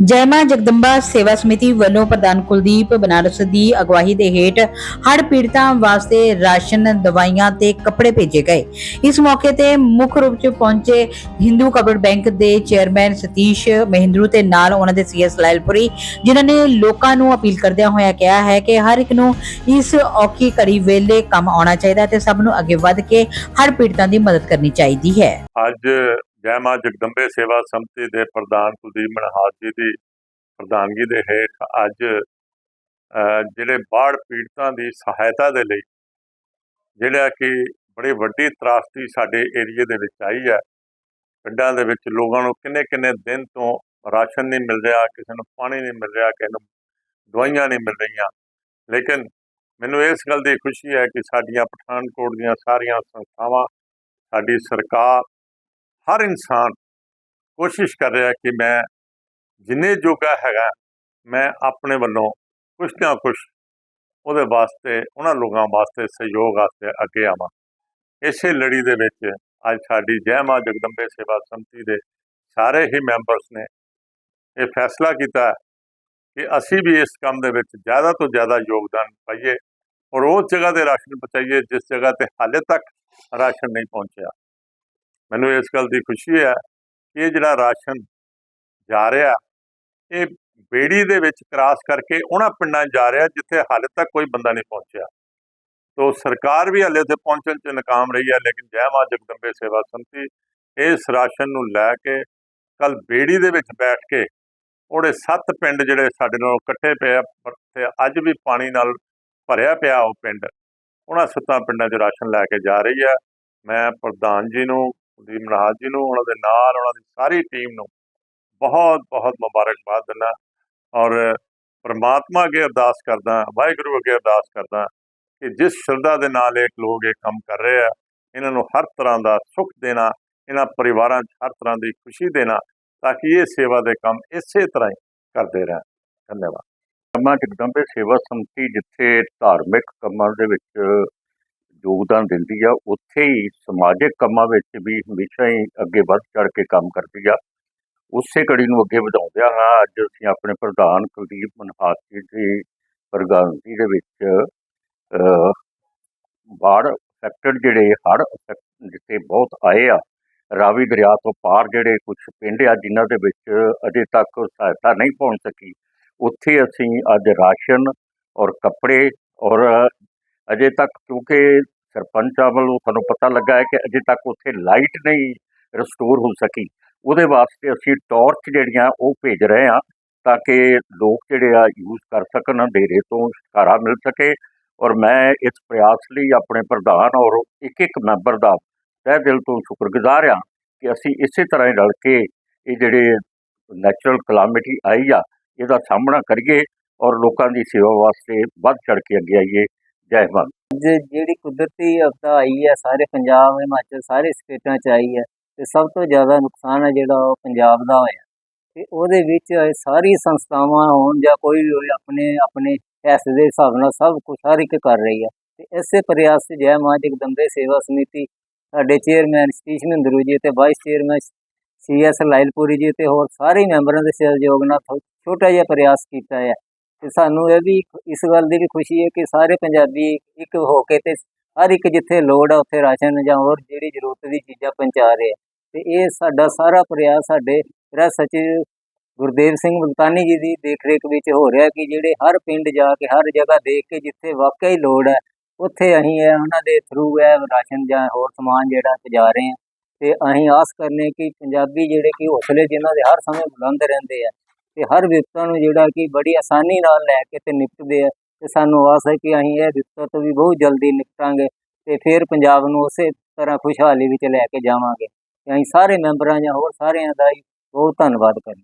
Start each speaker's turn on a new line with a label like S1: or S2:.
S1: ਜੈ ਮਾਂ ਜਗਦੰਬਾ ਸੇਵਾ ਸਮਿਤੀ ਵੱਲੋਂ ਪ੍ਰਧਾਨ ਕੁਲਦੀਪ ਬਨਾਰਸ ਦੀ ਅਗਵਾਈ ਦੇ ਹੇਠ ਹੜ੍ਹ ਪੀੜਤਾਂ ਵਾਸਤੇ ਰਾਸ਼ਨ, ਦਵਾਈਆਂ ਤੇ ਕੱਪੜੇ ਭੇਜੇ ਗਏ। ਇਸ ਮੌਕੇ ਤੇ ਮੁੱਖ ਰੂਪ 'ਚ ਪਹੁੰਚੇ ਹਿੰਦੂ ਕਬਰ ਬੈਂਕ ਦੇ ਚੇਅਰਮੈਨ ਸਤੀਸ਼ ਮਹਿੰਦਰੂ ਤੇ ਨਾਲ ਉਹਨਾਂ ਦੇ ਸੀਐਸ ਲਾਇਲਪੁਰੀ, ਜਿਨ੍ਹਾਂ ਨੇ ਲੋਕਾਂ ਨੂੰ ਅਪੀਲ ਕਰਦਿਆਂ ਹੋਇਆ ਕਿਹਾ ਹੈ ਕਿ ਹਰ ਇੱਕ ਨੂੰ ਇਸ ਔਖੀ ਘੜੀ ਵੇਲੇ ਕੰਮ ਆਉਣਾ ਚਾਹੀਦਾ ਤੇ ਸਭ ਨੂੰ ਅੱਗੇ ਵੱਧ ਕੇ ਹੜ੍ਹ ਪੀੜਤਾਂ ਦੀ ਮਦਦ ਕਰਨੀ ਚਾਹੀਦੀ ਹੈ।
S2: ਅੱਜ ਜੈ ਮਾਂ ਜਗਦੰਬੇ ਸੇਵਾ ਸੰਮਤੀ ਦੇ ਪ੍ਰਧਾਨ ਕੁਲਦੀਪ ਮਨਹਾਰ ਜੀ ਦੀ ਪ੍ਰਧਾਨਗੀ ਦੇ ਹੇਠ ਅੱਜ ਜਿਹੜੇ ਬਾੜ ਪੀੜਤਾਂ ਦੀ ਸਹਾਇਤਾ ਦੇ ਲਈ, ਜਿਹੜਾ ਕਿ ਬੜੀ ਵੱਡੀ ਤਰਾਸਦੀ ਸਾਡੇ ਏਰੀਏ ਦੇ ਵਿੱਚ ਆਈ ਹੈ ਪਿੰਡਾਂ ਦੇ ਵਿੱਚ ਲੋਕਾਂ ਨੂੰ ਕਿੰਨੇ ਕਿੰਨੇ ਦਿਨ ਤੋਂ ਰਾਸ਼ਨ ਨਹੀਂ ਮਿਲ ਰਿਹਾ, ਕਿਸੇ ਨੂੰ ਪਾਣੀ ਨਹੀਂ ਮਿਲ ਰਿਹਾ, ਕਿਸੇ ਨੂੰ ਦਵਾਈਆਂ ਨਹੀਂ ਮਿਲ ਰਹੀਆਂ। ਲੇਕਿਨ ਮੈਨੂੰ ਇਸ ਗੱਲ ਦੀ ਖੁਸ਼ੀ ਹੈ ਕਿ ਸਾਡੀਆਂ ਪਠਾਨਕੋਟ ਦੀਆਂ ਸਾਰੀਆਂ ਸੰਸਥਾਵਾਂ, ਸਾਡੀ ਸਰਕਾਰ ਹਰ ਇਨਸਾਨ ਕੋਸ਼ਿਸ਼ ਕਰ ਰਿਹਾ ਕਿ ਮੈਂ ਜਿੰਨੇ ਜੋਗਾ ਹੈਗਾ, ਮੈਂ ਆਪਣੇ ਵੱਲੋਂ ਕੁਛ ਨਾ ਕੁਛ ਉਹਦੇ ਵਾਸਤੇ, ਉਹਨਾਂ ਲੋਕਾਂ ਵਾਸਤੇ ਸਹਿਯੋਗ ਵਾਸਤੇ ਅੱਗੇ ਆਵਾਂ। ਇਸੇ ਲੜੀ ਦੇ ਵਿੱਚ ਅੱਜ ਸਾਡੀ ਜੈ ਮਾਂ ਜਗਦੰਬੇ ਸੇਵਾ ਸੰਮਤੀ ਦੇ ਸਾਰੇ ਹੀ ਮੈਂਬਰਸ ਨੇ ਇਹ ਫੈਸਲਾ ਕੀਤਾ ਕਿ ਅਸੀਂ ਵੀ ਇਸ ਕੰਮ ਦੇ ਵਿੱਚ ਜ਼ਿਆਦਾ ਤੋਂ ਜ਼ਿਆਦਾ ਯੋਗਦਾਨ ਪਾਈਏ ਔਰ ਉਸ ਜਗ੍ਹਾ ਤੇ ਰਾਸ਼ਨ ਪਹੁੰਚਾਈਏ ਜਿਸ ਜਗ੍ਹਾ ਤੇ ਹਾਲੇ ਤੱਕ ਰਾਸ਼ਨ ਨਹੀਂ ਪਹੁੰਚਿਆ। ਮੈਨੂੰ ਇਸ ਗੱਲ ਦੀ ਖੁਸ਼ੀ ਹੈ ਕਿ ਇਹ ਜਿਹੜਾ ਰਾਸ਼ਨ ਜਾ ਰਿਹਾ, ਇਹ ਬੇੜੀ ਦੇ ਵਿੱਚ ਕ੍ਰਾਸ ਕਰਕੇ ਉਹਨਾਂ ਪਿੰਡਾਂ 'ਚ ਜਾ ਰਿਹਾ ਜਿੱਥੇ ਹਾਲੇ ਤੱਕ ਕੋਈ ਬੰਦਾ ਨਹੀਂ ਪਹੁੰਚਿਆ। ਤੋ ਸਰਕਾਰ ਵੀ ਹਾਲੇ ਉੱਥੇ ਪਹੁੰਚਣ 'ਚ ਨਾਕਾਮ ਰਹੀ ਹੈ, ਲੇਕਿਨ ਜੈ ਮਾਂ ਜਗਦੰਬੇ ਸੇਵਾ ਸੰਮਤੀ ਇਸ ਰਾਸ਼ਨ ਨੂੰ ਲੈ ਕੇ ਕੱਲ ਬੇੜੀ ਦੇ ਵਿੱਚ ਬੈਠ ਕੇ ਉਹਦੇ ਸੱਤ ਪਿੰਡ ਜਿਹੜੇ ਸਾਡੇ ਨਾਲ ਇਕੱਠੇ ਪਏ ਆ, ਪਰ ਤੇ ਅੱਜ ਵੀ ਪਾਣੀ ਨਾਲ ਭਰਿਆ ਪਿਆ ਉਹ ਪਿੰਡ, ਉਹਨਾਂ ਸੱਤਾਂ ਪਿੰਡਾਂ 'ਚ ਰਾਸ਼ਨ ਲੈ ਕੇ ਜਾ ਰਹੀ ਹੈ। ਮੈਂ ਪ੍ਰਧਾਨ ਜੀ ਨੂੰ ਕੁਲਦੀਪ ਮਨਹਾਸ ਜੀ ਨੂੰ, ਉਹਨਾਂ ਦੇ ਨਾਲ ਉਹਨਾਂ ਦੀ ਸਾਰੀ ਟੀਮ ਨੂੰ ਬਹੁਤ ਬਹੁਤ ਮੁਬਾਰਕਬਾਦ ਦਿੰਦਾ ਔਰ ਪਰਮਾਤਮਾ ਅੱਗੇ ਅਰਦਾਸ ਕਰਦਾ, ਵਾਹਿਗੁਰੂ ਅੱਗੇ ਅਰਦਾਸ ਕਰਦਾ ਕਿ ਜਿਸ ਸ਼ਰਧਾ ਦੇ ਨਾਲ ਇਹ ਲੋਕ ਇਹ ਕੰਮ ਕਰ ਰਹੇ ਆ, ਇਹਨਾਂ ਨੂੰ ਹਰ ਤਰ੍ਹਾਂ ਦਾ ਸੁੱਖ ਦੇਣਾ, ਇਹਨਾਂ ਪਰਿਵਾਰਾਂ 'ਚ ਹਰ ਤਰ੍ਹਾਂ ਦੀ ਖੁਸ਼ੀ ਦੇਣਾ ਤਾਂ ਕਿ ਇਹ ਸੇਵਾ ਦੇ ਕੰਮ ਇਸੇ ਤਰ੍ਹਾਂ ਹੀ ਕਰਦੇ ਰਹਿਣ। ਧੰਨਵਾਦ।
S3: ਕੰਮਾਂ ਜਗਦੰਬੇ ਸੇਵਾ ਸੰਮਤੀ ਜਿੱਥੇ ਧਾਰਮਿਕ ਕੰਮਾਂ ਦੇ ਵਿੱਚ ਯੋਗਦਾਨ ਦਿੰਦੀ ਆ ਉੱਥੇ ਹੀ ਸਮਾਜਿਕ ਕੰਮਾਂ ਵਿੱਚ ਵੀ ਹਮੇਸ਼ਾ ਹੀ ਅੱਗੇ ਵੱਧ ਚੜ ਕੇ ਕੰਮ ਕਰਦੀ ਆ। ਉਸੇ ਕੜੀ ਨੂੰ ਅੱਗੇ ਵਧਾਉਂਦਿਆਂ ਹਾਂ ਅੱਜ ਅਸੀਂ ਆਪਣੇ ਪ੍ਰਧਾਨ ਕੁਲਦੀਪ ਮਨਹਾਸ ਜੀ ਦੀ ਪ੍ਰਧਾਨਗੀ ਦੇ ਵਿੱਚ ਅਹ, ਬਾੜ ਅਫੈਕਟਡ ਜਿਹੜੇ ਹੜ੍ਹ affect ਜਿੱਥੇ ਬਹੁਤ ਆਏ ਆ ਰਾਵੀ ਦਰਿਆ ਤੋਂ ਪਾਰ ਜਿਹੜੇ ਕੁਝ ਪਿੰਡ ਆ ਜਿਨ੍ਹਾਂ ਦੇ ਵਿੱਚ ਅਜੇ ਤੱਕ ਸਹਾਇਤਾ ਨਹੀਂ ਪਹੁੰਚ ਸਕੀ ਉੱਥੇ ਅਸੀਂ ਅੱਜ ਰਾਸ਼ਨ ਔਰ ਕੱਪੜੇ ਔਰ ਅਜੇ ਤੱਕ ਕਿਉਂਕਿ ਸਰਪੰਚਾਂ ਵੱਲੋਂ ਸਾਨੂੰ ਪਤਾ ਲੱਗਾ ਹੈ ਕਿ ਅਜੇ ਤੱਕ ਉੱਥੇ ਲਾਈਟ ਨਹੀਂ ਰਿਸਟੋਰ ਹੋ ਸਕੀ। ਉਹਦੇ ਵਾਸਤੇ ਅਸੀਂ ਟਾਰਚ ਜਿਹੜੀਆਂ ਉਹ ਭੇਜ ਰਹੇ ਹਾਂ ਤਾਂ ਕਿ ਲੋਕ ਜਿਹੜੇ ਆ ਯੂਜ਼ ਕਰ ਸਕਣ ਡੇਰੇ ਤੋਂ ਛੁਟਕਾਰਾ ਮਿਲ ਸਕੇ ਔਰ ਮੈਂ ਇਸ ਪ੍ਰਯਾਸ ਲਈ ਆਪਣੇ ਪ੍ਰਧਾਨ ਔਰ ਇੱਕ ਇੱਕ ਮੈਂਬਰ ਦਾ ਤਹਿ ਦਿਲ ਤੋਂ ਸ਼ੁਕਰਗੁਜ਼ਾਰ ਹਾਂ ਕਿ ਅਸੀਂ ਇਸੇ ਤਰ੍ਹਾਂ ਹੀ ਰਲ ਕੇ ਇਹ ਜਿਹੜੇ ਨੈਚੁਰਲ ਕਲਾਮਿਟੀ ਆਈ ਆ, ਇਹਦਾ ਸਾਹਮਣਾ ਕਰੀਏ ਔਰ ਲੋਕਾਂ ਦੀ ਸੇਵਾ ਵਾਸਤੇ ਵੱਧ ਚੜ ਕੇ ਅੱਗੇ ਆਈਏ। ਜੈ ਹਿੰਦ।
S4: ਜਿਹੜੀ ਕੁਦਰਤੀ ਆਪਦਾ ਆਈ ਹੈ, ਸਾਰੇ ਪੰਜਾਬ, ਹਿਮਾਚਲ ਸਾਰੇ ਸਟੇਟਾਂ 'ਚ ਆਈ ਹੈ ਤੇ ਸਭ ਤੋਂ ਜ਼ਿਆਦਾ ਨੁਕਸਾਨ ਹੈ ਜਿਹੜਾ ਉਹ ਪੰਜਾਬ ਦਾ ਹੋਇਆ। ਤੇ ਉਹਦੇ ਵਿੱਚ ਸਾਰੀ ਸੰਸਥਾਵਾਂ ਹੋਣ ਜਾਂ ਕੋਈ ਵੀ ਹੋਵੇ, ਆਪਣੇ ਆਪਣੇ ਪੈਸੇ ਦੇ ਹਿਸਾਬ ਨਾਲ ਸਭ ਕੁਝ ਹਰ ਇੱਕ ਕਰ ਰਹੀ ਹੈ। ਤੇ ਇਸੇ ਪ੍ਰਯਾਸ 'ਚ ਜੈ ਮਾਂ ਜਗਦੰਬੇ ਸੇਵਾ ਸਮਿਤੀ, ਸਾਡੇ ਚੇਅਰਮੈਨ ਸਤੀਸ਼ ਮਹਿੰਦਰੂ ਜੀ ਤੇ vice chairman C S Lyallpuri ji ਤੇ ਹੋਰ ਸਾਰੇ ਮੈਂਬਰਾਂ ਦੇ ਸਹਿਯੋਗ ਨਾਲ ਥੋ- ਛੋਟਾ ਜਿਹਾ ਪ੍ਰਯਾਸ ਕੀਤਾ ਹੈ। ਤੇ ਸਾਨੂੰ ਇਹ ਵੀ ਇਸ ਗੱਲ ਦੀ ਵੀ ਖੁਸ਼ੀ ਹੈ ਕਿ ਸਾਰੇ ਪੰਜਾਬੀ ਇੱਕ ਹੋ ਕੇ ਤੇ ਹਰ ਇੱਕ ਜਿੱਥੇ ਲੋੜ ਆ ਉੱਥੇ ਰਾਸ਼ਨ ਜਾਂ ਹੋਰ ਜਿਹੜੀ ਜ਼ਰੂਰਤ ਦੀ ਚੀਜ਼ਾਂ ਪਹੁੰਚਾ ਰਹੇ ਆ। ਤੇ ਇਹ ਸਾਡਾ ਸਾਰਾ ਪ੍ਰਯਾਸ ਸਾਡੇ ਗ੍ਰਹਿ ਸਚਿਵ ਗੁਰਦੇਵ ਸਿੰਘ ਮੁਲਤਾਨੀ ਜੀ ਦੀ ਦੇਖਰੇਖ ਵਿੱਚ ਹੋ ਰਿਹਾ ਕਿ ਜਿਹੜੇ ਹਰ ਪਿੰਡ ਜਾ ਕੇ, ਹਰ ਜਗ੍ਹਾ ਦੇਖ ਕੇ ਜਿੱਥੇ ਵਾਕਈ ਲੋੜ ਹੈ ਉੱਥੇ ਅਸੀਂ ਇਹ ਉਹਨਾਂ ਦੇ ਥਰੂ ਇਹ ਰਾਸ਼ਨ ਜਾਂ ਹੋਰ ਸਮਾਨ ਜਿਹੜਾ ਪਜਾ ਰਹੇ ਹਾਂ ਤੇ ਅਸੀਂ ਆਸ ਕਰਨੇ ਕਿ ਪੰਜਾਬੀ ਜਿਹੜੇ ਕਿ ਹੌਸਲੇ ਜਿਨ੍ਹਾਂ ਦੇ ਹਰ ਸਮੇਂ ਬੁਲੰਦ ਰਹਿੰਦੇ ਆ ਤੇ ਹਰ ਵਿਪਤਾ ਨੂੰ ਜਿਹੜਾ ਕਿ ਬੜੀ ਆਸਾਨੀ ਨਾਲ ਲੈ ਕੇ ਤੇ ਨਿਪਟਦੇ ਆ। ਤੇ ਸਾਨੂੰ ਆਸ ਹੈ ਕਿ ਅਸੀਂ ਇਹ ਵਿਪਤਾ ਤੋਂ ਵੀ ਬਹੁਤ ਜਲਦੀ ਨਿਪਟਾਂਗੇ ਤੇ ਫਿਰ ਪੰਜਾਬ ਨੂੰ ਉਸੇ ਤਰ੍ਹਾਂ ਖੁਸ਼ਹਾਲੀ ਵਿੱਚ ਲੈ ਕੇ ਜਾਵਾਂਗੇ। ਤੇ ਅਸੀਂ ਸਾਰੇ ਮੈਂਬਰਾਂ ਜਾਂ ਹੋਰ ਸਾਰਿਆਂ ਦਾ ਹੀ ਬਹੁਤ ਧੰਨਵਾਦ ਕਰਦੇ